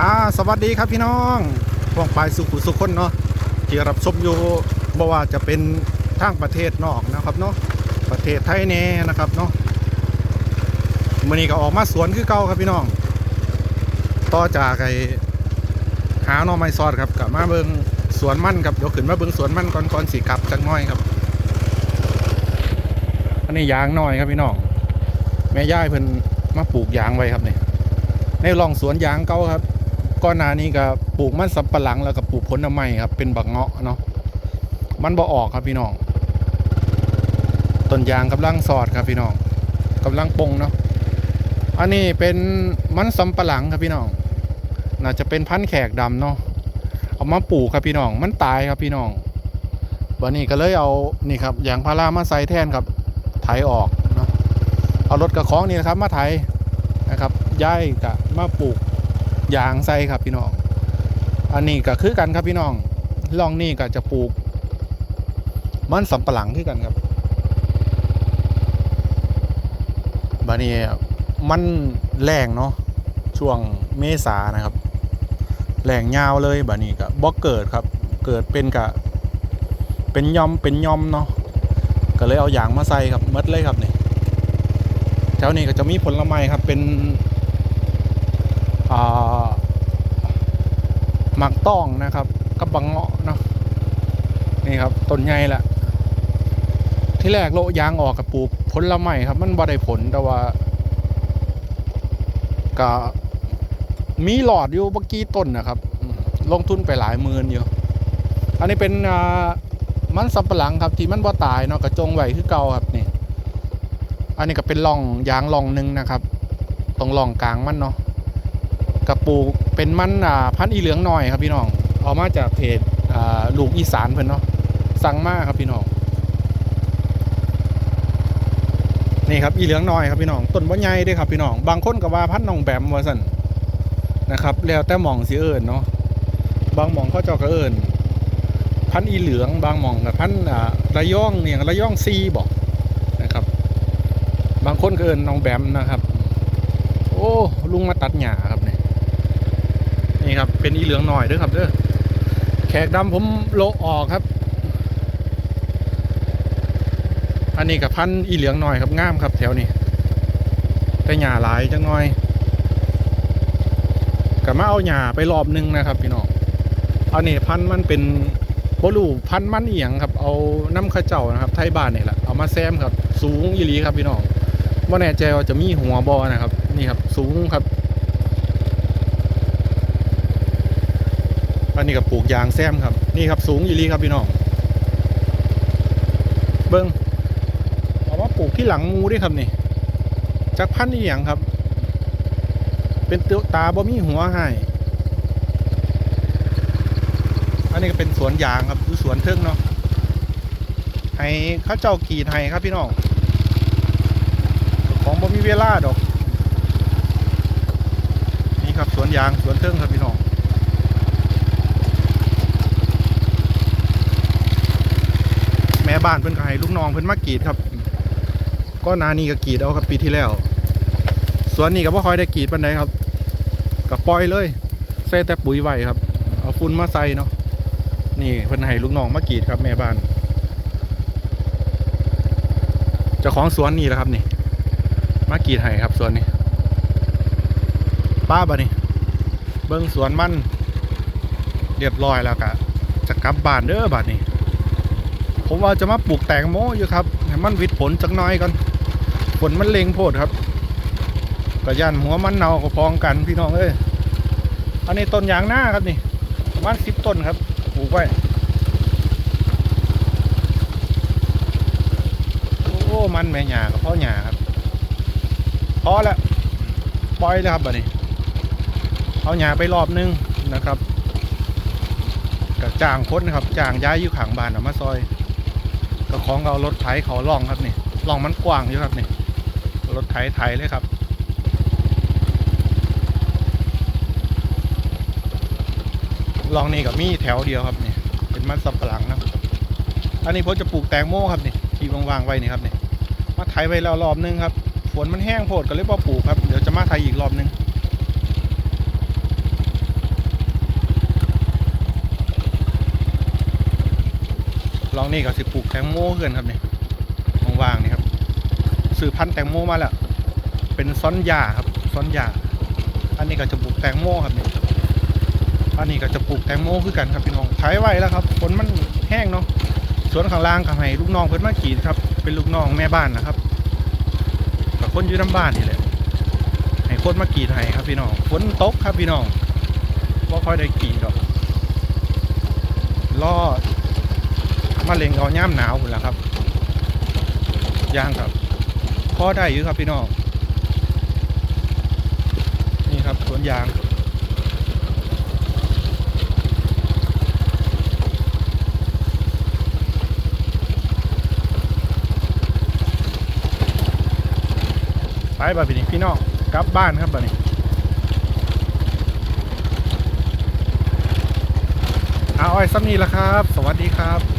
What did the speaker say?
อ่าสวัสดีครับพี่น้องพวกปลายสุขุสุขคนเนาะที่รับชมอยู่บ่ว่าจะเป็นทางประเทศนอกนะครับเนาะประเทศไทยแน่นะครับเนาะมื่อนี้ก็ออกมาสวนคือเก่าครับพี่น้อง ต่อจากไอ้หาหน่อไม้ซอดครับกลับมาเบิงสวนมั่นครับเดี๋ยวขึ้นมาเบิงสวนมั่นก่อนก่อนสีกลับจักหน้อยครับ อันนี้ยางน้อยครับพี่น้องแม่ย่ายเพิ่นมาปลูกยางไว้ครับเนี่ยในร่องสวนยางเก่าครับ ก่อนหน้านี้ก็ปลูกมันสำปะหลังแล้วก็ปลูกผลไม้ครับ เป็นบักเงาะเนาะมันบ่ออกครับพี่น้องต้นยางกำลังสอดครับพี่น้องกำลังปงเนาะอันนี้เป็นมันสำปะหลังครับพี่น้องน่าจะเป็นพันธุ์แขกดำเนาะเอามาปลูกครับพี่น้อง มันตายครับพี่น้องวันนี้ก็เลยเอานี่ครับยางพารามาใส่แทนครับไถออกเนาะเอารถกระของนี่นะครับมาไถนะครับย้ายกะมาปลูก ยางใส่ครับพี่น้อง อันนี้ก็คือกันครับพี่น้องล่องนี่ก็จะปลูก มันสำปะหลังคือกันครับบานี้มันแรงเนาะช่วงเมษานะครับแรงยาวเลยบานี้ก็บ่เกิดครับ เกิดเป็นกะเป็นย่อมเป็นย่อมเนาะก็เลยเอาอยางมาใส่ครับหมดเลยครับนี่แถวนี้ก็จะมีผลไม้ครับเป็น หมักต้องนะครับกับบังเงาะเนาะนี่ครับต้นใหญ่ละที่แรกโลยางออกกับปลูกผลไม้ครับ มันบ่ได้ผลแต่ว่าก็มีหลอดอยู่เมื่อกี้ต้นนะครับ ลงทุนไปหลายหมื่นอยู่ อันนี้เป็นมันสำปะหลังครับ ที่มันบ่ตายเนาะกระจงไหวคือเก่าครับนี่ อันนี้ก็เป็นร่องยางร่องหนึ่งนะครับ ตรงร่องกลางมันเนาะ กระปูเป็นมันอ่าพันธุ์อีเหลืองหน่อยครับพี่น้องเอามาจากเพจอ่าลูกอีสานเพิ่นเนาะสั่งมาครับพี่น้องนี่ครับอีเหลืองหน่อยครับพี่น้องต้นบ่ใหญ่ด้ครับพี่น้องบางคนก็ว่าพันธุ์น้องแบมว่าซั่นนะครับ แล้วแต่หม่องสิเอิ้นเนาะบางหม่องเขาเจ้าก็เอิ้นพันธุ์อีเหลืองบางหม่องก็พันธุ์อ่าระยองเนี่ยระยองซีบอกนะครับ บางคนก็เอินน้องแบมนะครับ โอ้ลุงมาตัดหญ้าครับเนี่ย นี่ครับ เป็นอีเหลืองหน่อยเด้อครับเด้อแขกดำผมโลออกครับ อันนี้กับพันธ์อีเหลืองหน่อยครับงามครับแถวนี้แต่หญ้าหลายจังหน่อยกับมาเอาหญ้าไปรอบนึงนะครับพี่น้องอันนี้พันธ์มันเป็นบลูพันธ์มันเอียงครับ เอาน้ำข้าวเจ้านะครับ ไทยบ้านนี่แหละเอามาแซมครับ สูงอีหลีครับพี่น้องว่าแน่ใจว่าจะมีหัวบอนะครับ นี่ครับ สูงครับ อันนี้กับปลูกยางแซมครับ นี่ครับสูงอีหลีครับพี่น้อง เบิ้งเอามาปลูกที่หลังมูด้วยครับนี่จากพันธุ์อีหยังครับ เป็นตัวตาบ่มีหัวให้อันนี้ก็เป็นสวนยางครับคือสวนเทิงเนาะให้ข้าเจ้ากีดให้ครับพี่น้องของบ่มีเวลาดอก นี่ครับสวนยางสวนเทิงครับพี่น้อง แม่ บ้านเพิ่นก็ให้ลูกน้องเพิ่นมากรีดครับก็นานี่ก็กรีดเอาครับปีที่แล้วสวนนี้ก็บ่ค่อยได้กรีดปานใดครับก็ปล่อยเลยใส่แต่ปุ๋ยไว้ครับ เอาฝุ่นมาใส่เนาะนี่เพิ่นให้ลูกน้องมากรีดครับแม่บ้านเจ้าของสวนนี่แหละครับนี่ มากรีดให้ครับสวนนี้ป้าบ่นี่เบิ้งสวนมันเรียบร้อยแล้วกะจะกลับบ้านเด้อบัดนี้ ผมว่าจะมาปลูกแตงโมอยู่ครับให้มันวิดผลจักหน้อยก่อนผลมันเล็งโพดครับกระยันหัวมันเนาก็พองกันพี่น้องเอ้ยอันนี้ต้นยางหน้าครับนี่ประมาณสิบต้นครับปลูกไว้โอ้มันแม่หญ้ากับพ่อหญ้าครับพอแล้วปล่อยแล้วครับบัดนี้ เอาหญ้าไปรอบนึงนะครับกับจ้างคนนะครับจ้างย้ายอยู่ข้างบ้านอามาซอย ก็ของเอารถไถเขาล่องครับนี่ล่องมันกว้างอยู่ครับนี่รถไถไถเลยครับลองนี่กับมีแถวเดียวครับนี่เป็นมันสำปะหลังนะอันนี้ผมจะปลูกแตงโมครับนี่ที่วางๆไว้นี่ครับนี่มาไถไว้แล้วรอบนึงครับฝนมันแห้งโพดก็เลยบ่ปลูกครับเดี๋ยวจะมาไถอีกรอบนึง ลองนี่ก็สิปลูกแตงโมเพื่อนครับเนี่ยว่างๆนี่ครับซื้อพันธุ์แตงโมมาแล้ว เป็นซ้อนหญ้าครับซ้อนหญ้าอันนี้ก็จะปลูกแตงโมครับเนี่ยอันนี้ก็จะปลูกแตงโมคือกันครับพี่น้องขายไว้แล้วครับฝนมันแห้งเนาะสวนข้างล่างก็ให้ลูกน้องเพิ่นมากรีดครับ เป็นลูกน้องแม่บ้านนะครับกับคนอยู่น้ำบ้านนี่แหละให้คนมากีดให้ครับพี่น้องฝนตกครับพี่น้องว่าค่อยได้กรีดดอกรอ มาเล็งเอาย่ามหนาวหมดแล้วครับย่างครับพอได้อยู่ครับพี่น้องนี่ครับสวนยางไปบ่าพี่นี่พี่น้องกลับบ้านครับบ่านี้เอาไอ้ซ้ำนี้ละครับ สวัสดีครับ